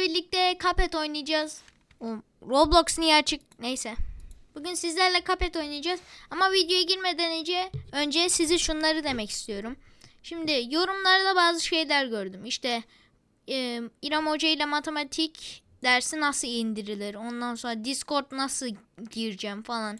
sizlerle birlikte Cuphead oynayacağız. Roblox niye açık? Neyse. Bugün sizlerle Cuphead oynayacağız. Ama videoya girmeden önce önce size şunları demek istiyorum. Şimdi yorumlarda bazı şeyler gördüm. İşte e, İrem Hoca ile matematik dersi nasıl indirilir? Ondan sonra Discord nasıl gireceğim falan.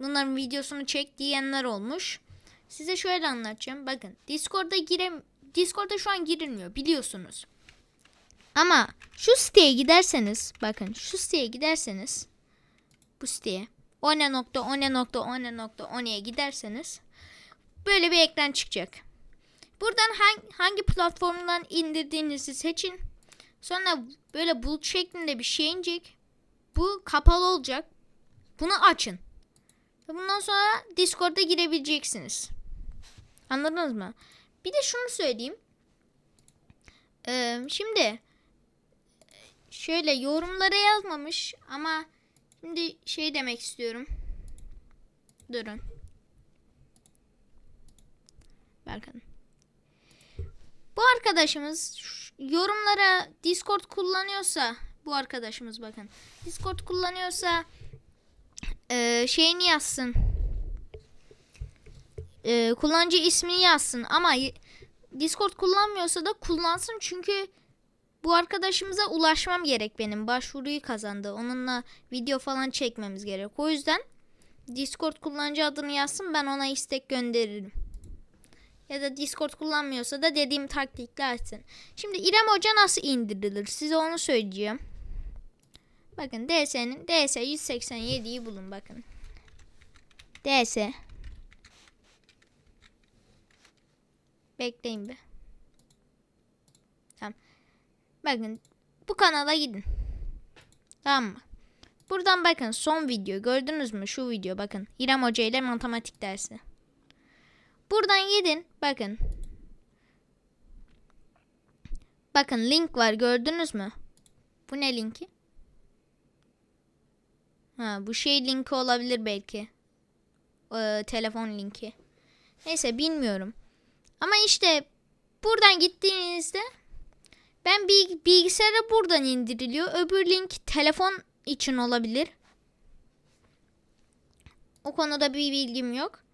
Bunların videosunu çek diyenler olmuş. Size şöyle anlatacağım. Bakın Discord'a girem Discord'a şu an girilmiyor biliyorsunuz. Ama şu siteye giderseniz bakın şu siteye giderseniz bu siteye one.one.one.one'ye giderseniz böyle bir ekran çıkacak. Buradan hangi, hangi platformdan indirdiğinizi seçin. Sonra böyle bulut şeklinde bir şey inecek. Bu kapalı olacak. Bunu açın. Bundan sonra Discord'a girebileceksiniz. Anladınız mı? Bir de şunu söyleyeyim. Ee, şimdi şöyle yorumlara yazmamış ama şimdi şey demek istiyorum. Durun. Bakın. Bu arkadaşımız yorumlara Discord kullanıyorsa bu arkadaşımız bakın. Discord kullanıyorsa e, şeyini yazsın. E, kullanıcı ismini yazsın ama Discord kullanmıyorsa da kullansın çünkü bu arkadaşımıza ulaşmam gerek benim. Başvuruyu kazandı. Onunla video falan çekmemiz gerek. O yüzden Discord kullanıcı adını yazsın ben ona istek gönderirim. Ya da Discord kullanmıyorsa da dediğim taktikle açsın. Şimdi İrem Hoca nasıl indirilir? Size onu söyleyeceğim. Bakın DS'nin DS 187'yi bulun bakın. DS. Bekleyin bir. Bakın bu kanala gidin. Tamam mı? Buradan bakın son video gördünüz mü? Şu video bakın. İrem Hoca ile matematik dersi. Buradan gidin. Bakın. Bakın link var gördünüz mü? Bu ne linki? Ha bu şey linki olabilir belki. Ee, telefon linki. Neyse bilmiyorum. Ama işte buradan gittiğinizde ben bilg- bilgisayara buradan indiriliyor. Öbür link telefon için olabilir. O konuda bir bilgim yok.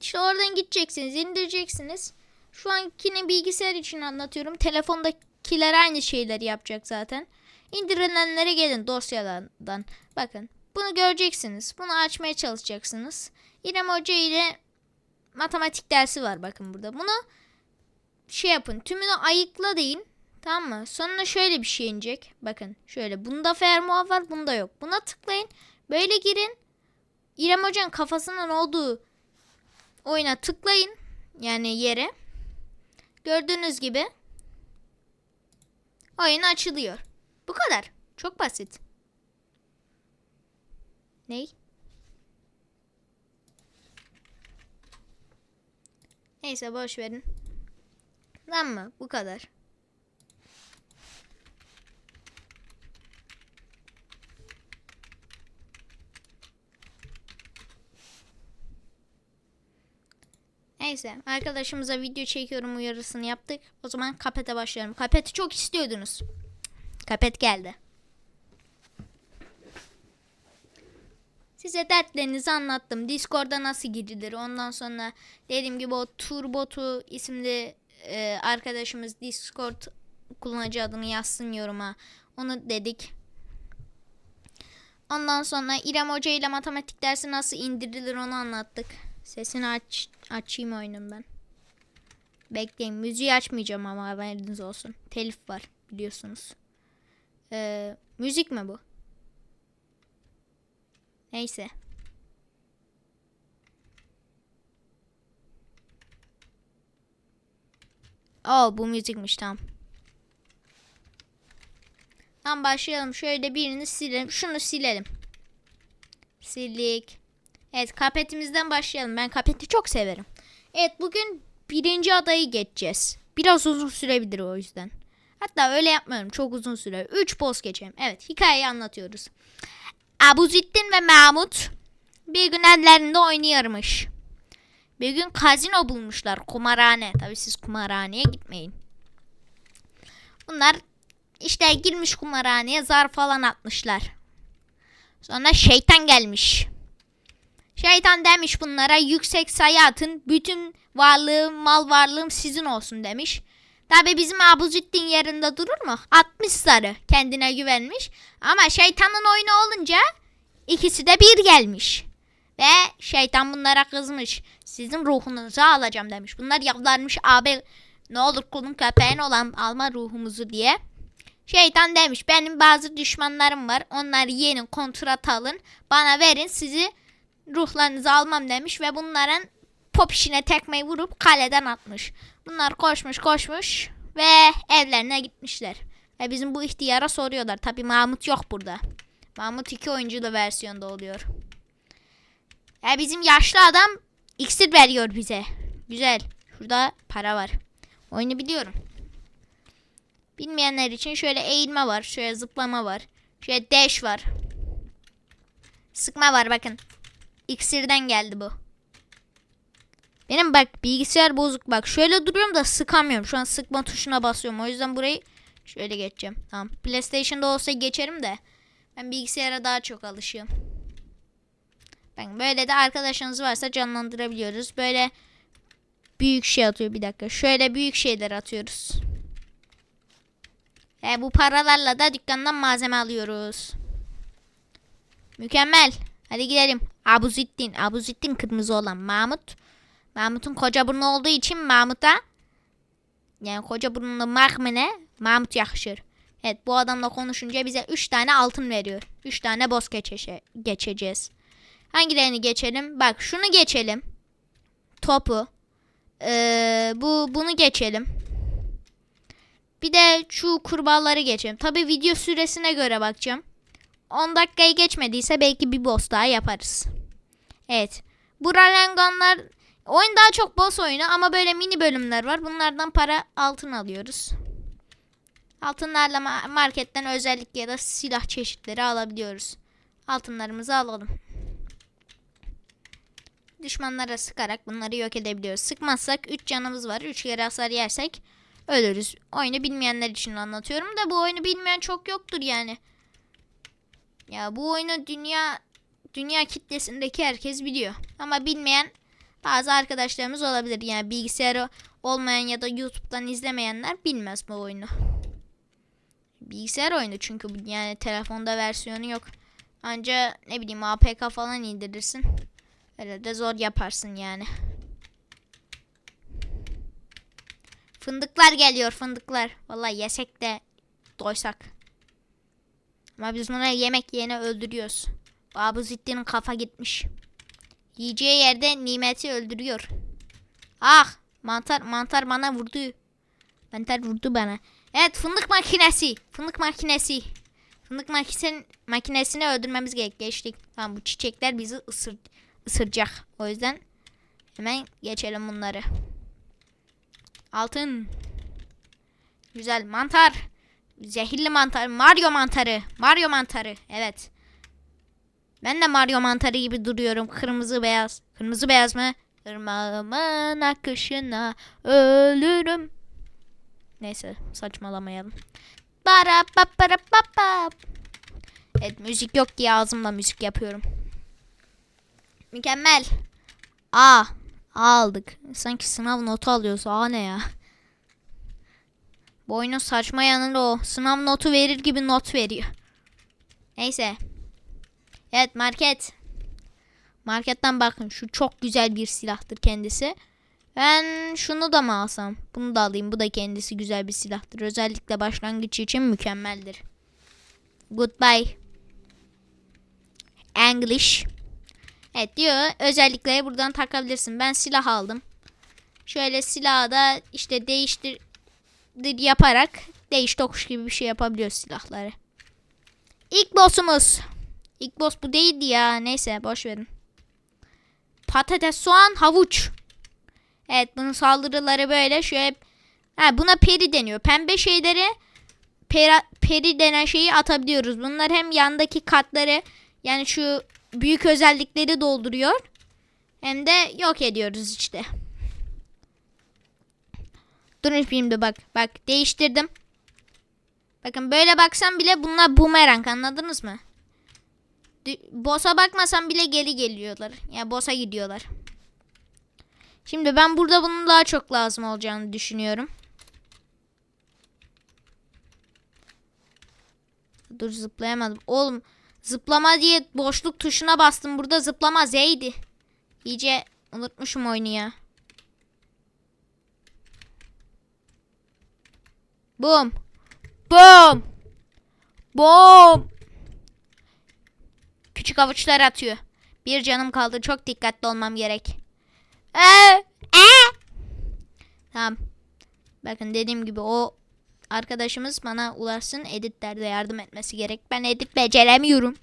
İşte oradan gideceksiniz, indireceksiniz. Şu ankini bilgisayar için anlatıyorum. Telefondakiler aynı şeyleri yapacak zaten. İndirilenlere gelin dosyalardan. Bakın bunu göreceksiniz. Bunu açmaya çalışacaksınız. İrem Hoca ile matematik dersi var bakın burada. Bunu şey yapın. Tümünü ayıkla deyin. Tamam mı? Sonra şöyle bir şey inecek. Bakın şöyle. Bunda fermuar var. Bunda yok. Buna tıklayın. Böyle girin. İrem Hoca'nın kafasının olduğu oyuna tıklayın. Yani yere. Gördüğünüz gibi oyun açılıyor. Bu kadar. Çok basit. Ney? Neyse boş verin. Lan mı? Bu kadar. Neyse arkadaşımıza video çekiyorum uyarısını yaptık. O zaman kapete başlayalım. Kapeti çok istiyordunuz. Kapet geldi. Size dertlerinizi anlattım. Discord'a nasıl girilir? Ondan sonra dediğim gibi o Turbotu isimli e, arkadaşımız Discord kullanıcı adını yazsın yoruma. Onu dedik. Ondan sonra İrem Hoca ile matematik dersi nasıl indirilir onu anlattık. Sesini aç açayım oyunun ben. Bekleyin. Müziği açmayacağım ama haberiniz olsun. Telif var biliyorsunuz. Ee, müzik mi bu? Neyse. Oo bu müzikmiş tamam. Tamam başlayalım. Şöyle birini silelim. Şunu silelim. Sildik. Evet kapetimizden başlayalım. Ben kapeti çok severim. Evet bugün birinci adayı geçeceğiz. Biraz uzun sürebilir o yüzden. Hatta öyle yapmıyorum. Çok uzun süre. 3 post geçelim. Evet hikayeyi anlatıyoruz. Abuzittin ve Mahmut bir gün ellerinde oynuyormuş. Bir gün kazino bulmuşlar. Kumarhane. Tabii siz kumarhaneye gitmeyin. Bunlar işte girmiş kumarhaneye zar falan atmışlar. Sonra şeytan gelmiş. Şeytan demiş bunlara yüksek sayı atın. Bütün varlığım, mal varlığım sizin olsun demiş. Tabi bizim Abuzettin yerinde durur mu? 60 sarı kendine güvenmiş. Ama şeytanın oyunu olunca ikisi de bir gelmiş. Ve şeytan bunlara kızmış. Sizin ruhunuzu alacağım demiş. Bunlar yalvarmış abi ne olur kulun köpeğin olan alma ruhumuzu diye. Şeytan demiş benim bazı düşmanlarım var. Onları yenin kontrat alın. Bana verin sizi ruhlarınızı almam demiş. Ve bunların pop işine tekmeyi vurup kaleden atmış. Bunlar koşmuş koşmuş ve evlerine gitmişler. Ve bizim bu ihtiyara soruyorlar. Tabi Mahmut yok burada. Mahmut iki oyunculu versiyonda oluyor. E bizim yaşlı adam iksir veriyor bize. Güzel. Şurada para var. Oyunu biliyorum. Bilmeyenler için şöyle eğilme var. Şöyle zıplama var. Şöyle dash var. Sıkma var bakın. İksirden geldi bu. Benim bak bilgisayar bozuk bak. Şöyle duruyorum da sıkamıyorum. Şu an sıkma tuşuna basıyorum. O yüzden burayı şöyle geçeceğim. Tamam. PlayStation'da olsa geçerim de. Ben bilgisayara daha çok alışıyorum. Ben böyle de arkadaşınız varsa canlandırabiliyoruz. Böyle büyük şey atıyor bir dakika. Şöyle büyük şeyler atıyoruz. Ve bu paralarla da dükkandan malzeme alıyoruz. Mükemmel. Hadi gidelim. Abuzittin. Abuzittin kırmızı olan Mahmut. Mahmut'un koca burnu olduğu için Mahmut'a yani koca burnunda Mahmut'e Mahmut yakışır. Evet bu adamla konuşunca bize 3 tane altın veriyor. 3 tane boss geçe geçeceğiz. Hangilerini geçelim? Bak şunu geçelim. Topu. Ee, bu bunu geçelim. Bir de şu kurbağaları geçelim. Tabi video süresine göre bakacağım. 10 dakikayı geçmediyse belki bir boss daha yaparız. Evet. Bu ralenganlar oyun daha çok boss oyunu ama böyle mini bölümler var. Bunlardan para altın alıyoruz. Altınlarla ma- marketten özellik ya da silah çeşitleri alabiliyoruz. Altınlarımızı alalım. Düşmanlara sıkarak bunları yok edebiliyoruz. Sıkmazsak 3 canımız var. 3 kere hasar yersek ölürüz. Oyunu bilmeyenler için anlatıyorum da bu oyunu bilmeyen çok yoktur yani. Ya bu oyunu dünya dünya kitlesindeki herkes biliyor. Ama bilmeyen bazı arkadaşlarımız olabilir. Yani bilgisayarı olmayan ya da YouTube'dan izlemeyenler bilmez bu oyunu. Bilgisayar oyunu çünkü yani telefonda versiyonu yok. Anca ne bileyim APK falan indirirsin. Öyle de zor yaparsın yani. Fındıklar geliyor fındıklar. Vallahi yesek de doysak. Ama biz bunları yemek yerine öldürüyoruz. Babu Zittin'in kafa gitmiş. Yiyeceği yerde nimeti öldürüyor. Ah mantar mantar bana vurdu. Mantar vurdu bana. Evet fındık makinesi. Fındık makinesi. Fındık makinesini, makinesini öldürmemiz gerek. Geçtik. Tamam bu çiçekler bizi ısır, ısıracak. O yüzden hemen geçelim bunları. Altın. Güzel mantar. Zehirli mantar. Mario mantarı. Mario mantarı. Evet. Ben de Mario mantarı gibi duruyorum. Kırmızı beyaz. Kırmızı beyaz mı? Irmağımın akışına ölürüm. Neyse saçmalamayalım. Bara ba bara ba ba. Evet müzik yok diye ağzımla müzik yapıyorum. Mükemmel. A. A aldık. Sanki sınav notu alıyoruz. A ne ya? Bu oyunun saçma yanı da o. Sınav notu verir gibi not veriyor. Neyse. Evet market. Marketten bakın şu çok güzel bir silahtır kendisi. Ben şunu da mı alsam? Bunu da alayım. Bu da kendisi güzel bir silahtır. Özellikle başlangıç için mükemmeldir. Goodbye. English. Evet diyor özellikleri buradan takabilirsin. Ben silah aldım. Şöyle silahı da işte değiştir yaparak değiş tokuş gibi bir şey yapabiliyoruz silahları. İlk boss'umuz. İlk boss bu değildi ya. Neyse boş verin. Patates, soğan, havuç. Evet bunun saldırıları böyle şöyle ha, buna peri deniyor. Pembe şeyleri peri, peri denen şeyi atabiliyoruz. Bunlar hem yandaki katları yani şu büyük özellikleri dolduruyor. Hem de yok ediyoruz işte. Durun şimdi bak. Bak değiştirdim. Bakın böyle baksam bile bunlar bumerang anladınız mı? Boss'a bakmasam bile geri geliyorlar. Ya yani boss'a gidiyorlar. Şimdi ben burada bunun daha çok lazım olacağını düşünüyorum. Dur zıplayamadım. Oğlum zıplama diye boşluk tuşuna bastım. Burada zıplama Z'ydi. İyice unutmuşum oyunu ya. Boom. Boom. Boom. Küçük avuçlar atıyor. Bir canım kaldı. Çok dikkatli olmam gerek. Ee, ee. Tamam. Bakın dediğim gibi o arkadaşımız bana ulaşsın editlerde yardım etmesi gerek. Ben edit beceremiyorum.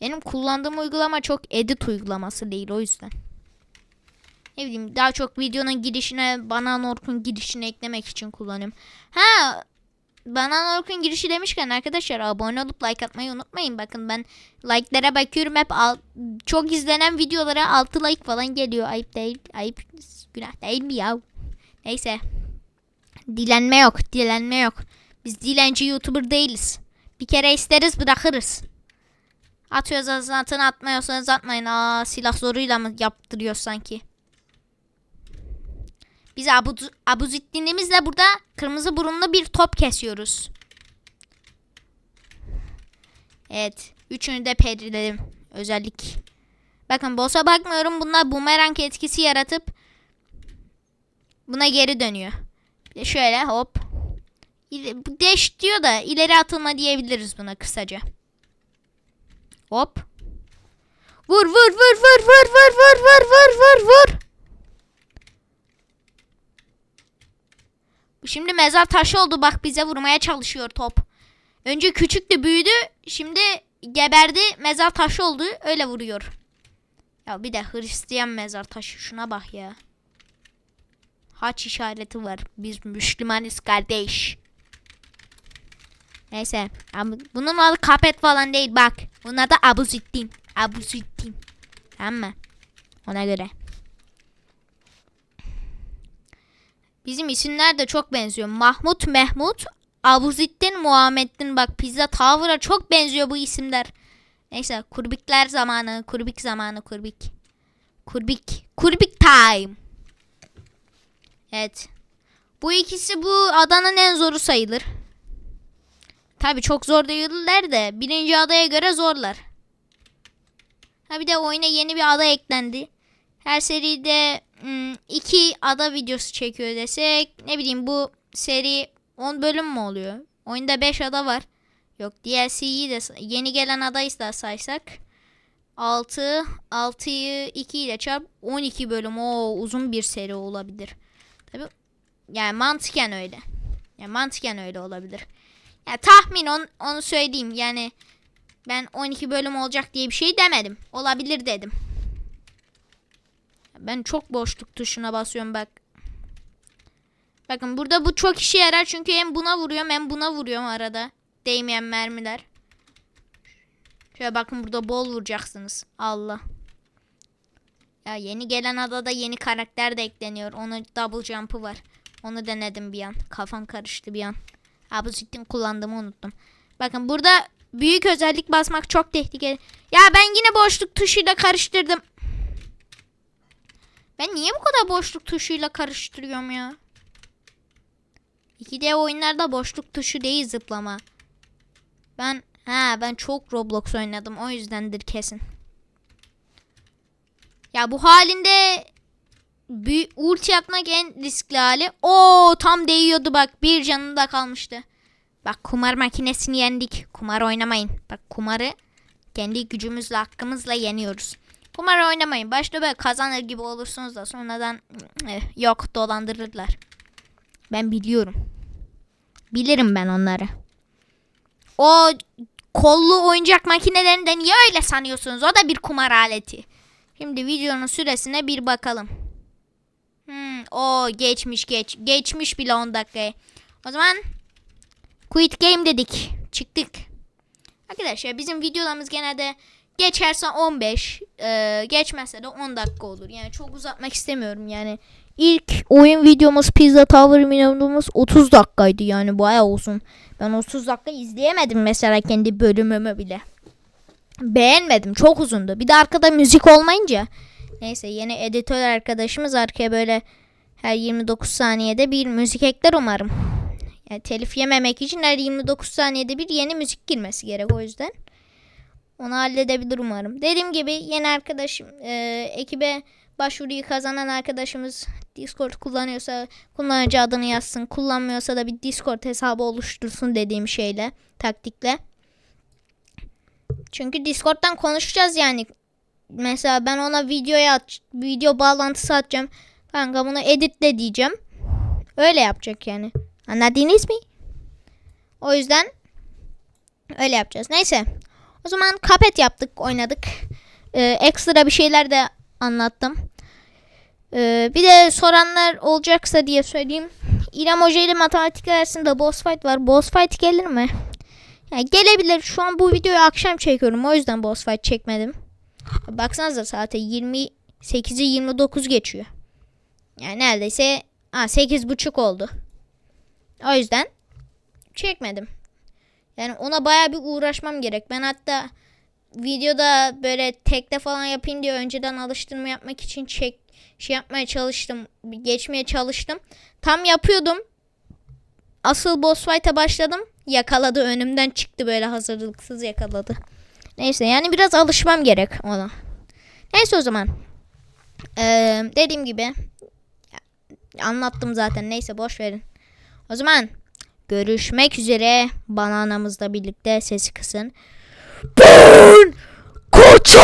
Benim kullandığım uygulama çok edit uygulaması değil o yüzden. Ne bileyim daha çok videonun girişine Banan Orkun girişini eklemek için kullanıyorum. Ha Banan Orkun girişi demişken arkadaşlar abone olup like atmayı unutmayın. Bakın ben like'lara bakıyorum hep al- çok izlenen videolara 6 like falan geliyor. Ayıp değil. Ayıp günah değil mi ya? Neyse. Dilenme yok. Dilenme yok. Biz dilenci YouTuber değiliz. Bir kere isteriz bırakırız. Atıyorsanız atın atmıyorsanız atmayın. Aa silah zoruyla mı yaptırıyor sanki? Biz Abu, Abuzittinimizle burada kırmızı burunlu bir top kesiyoruz. Evet. Üçünü de periledim. Özellik. Bakın boss'a bakmıyorum. Bunlar bumerang etkisi yaratıp buna geri dönüyor. Şöyle hop. Dash diyor da ileri atılma diyebiliriz buna kısaca. Hop. Vur vur vur vur vur vur vur vur vur vur vur. Şimdi mezar taşı oldu bak bize vurmaya çalışıyor top. Önce küçüktü büyüdü şimdi geberdi mezar taşı oldu öyle vuruyor. Ya bir de Hristiyan mezar taşı şuna bak ya. Haç işareti var. Biz Müslümanız kardeş. Neyse. Bunun adı kapet falan değil bak. Bunun adı Abuzittin. Abuzittin. Tamam mı? Ona göre. Bizim isimler de çok benziyor. Mahmut, Mehmut, Abuzittin, Muhammed'in. Bak Pizza Tower'a çok benziyor bu isimler. Neyse kurbikler zamanı. Kurbik zamanı kurbik. Kurbik. Kurbik time. Evet. Bu ikisi bu adanın en zoru sayılır. Tabi çok zor değiller de birinci adaya göre zorlar. Ha bir de oyuna yeni bir ada eklendi. Her seride hmm, iki ada videosu çekiyor desek ne bileyim bu seri 10 bölüm mü oluyor? Oyunda 5 ada var. Yok DLC'yi de yeni gelen adayı da saysak 6 6'yı 2 ile çarp 12 bölüm. O uzun bir seri olabilir. Tabi yani mantıken öyle. Yani mantıken öyle olabilir. Ya tahmin on, onu söyleyeyim. Yani ben 12 bölüm olacak diye bir şey demedim. Olabilir dedim. Ben çok boşluk tuşuna basıyorum bak. Bakın burada bu çok işe yarar çünkü hem buna vuruyorum hem buna vuruyorum arada. Değmeyen mermiler. Şöyle bakın burada bol vuracaksınız. Allah. Ya yeni gelen adada yeni karakter de ekleniyor. Onun double jump'ı var. Onu denedim bir an. Kafam karıştı bir an. Abuzittin kullandığımı unuttum. Bakın burada büyük özellik basmak çok tehlikeli. Ya ben yine boşluk tuşuyla karıştırdım. Ben niye bu kadar boşluk tuşuyla karıştırıyorum ya? 2D oyunlarda boşluk tuşu değil zıplama. Ben ha ben çok Roblox oynadım o yüzdendir kesin. Ya bu halinde bir ulti atmak en riskli hali. Oo tam değiyordu bak bir canı da kalmıştı. Bak kumar makinesini yendik. Kumar oynamayın. Bak kumarı kendi gücümüzle hakkımızla yeniyoruz. Kumar oynamayın. Başta böyle kazanır gibi olursunuz da sonradan eh, yok dolandırırlar. Ben biliyorum. Bilirim ben onları. O kollu oyuncak makinelerinden niye öyle sanıyorsunuz? O da bir kumar aleti. Şimdi videonun süresine bir bakalım. Hmm, o geçmiş geç. Geçmiş bile 10 dakikayı. O zaman quit game dedik. Çıktık. Arkadaşlar bizim videolarımız genelde Geçerse 15, e, geçmezse de 10 dakika olur. Yani çok uzatmak istemiyorum yani. İlk oyun videomuz Pizza Tower videomuz 30 dakikaydı yani bayağı uzun. Ben 30 dakika izleyemedim mesela kendi bölümümü bile. Beğenmedim çok uzundu. Bir de arkada müzik olmayınca. Neyse yeni editör arkadaşımız arkaya böyle her 29 saniyede bir müzik ekler umarım. Yani telif yememek için her 29 saniyede bir yeni müzik girmesi gerek o yüzden. Onu halledebilir umarım. Dediğim gibi yeni arkadaşım e, ekibe başvuruyu kazanan arkadaşımız Discord kullanıyorsa kullanıcı adını yazsın. Kullanmıyorsa da bir Discord hesabı oluştursun dediğim şeyle, taktikle. Çünkü Discord'dan konuşacağız yani. Mesela ben ona videoya at, video bağlantısı atacağım. Kanka bunu editle diyeceğim. Öyle yapacak yani. Anladınız mı? O yüzden öyle yapacağız. Neyse. O zaman kapet yaptık, oynadık. Ee, ekstra bir şeyler de anlattım. Ee, bir de soranlar olacaksa diye söyleyeyim. İrem Hoca ile matematik dersinde boss fight var. Boss fight gelir mi? Yani gelebilir. Şu an bu videoyu akşam çekiyorum. O yüzden boss fight çekmedim. Baksanıza saate 28'i 29 geçiyor. Yani neredeyse ha, 8.30 oldu. O yüzden çekmedim. Yani ona baya bir uğraşmam gerek. Ben hatta videoda böyle tekte falan yapayım diye önceden alıştırma yapmak için çek şey yapmaya çalıştım. Geçmeye çalıştım. Tam yapıyordum. Asıl boss fight'a başladım. Yakaladı önümden çıktı böyle hazırlıksız yakaladı. Neyse yani biraz alışmam gerek ona. Neyse o zaman. Ee, dediğim gibi anlattım zaten. Neyse boş verin. O zaman görüşmek üzere. Bananamızla birlikte sesi kısın. Ben kaçar!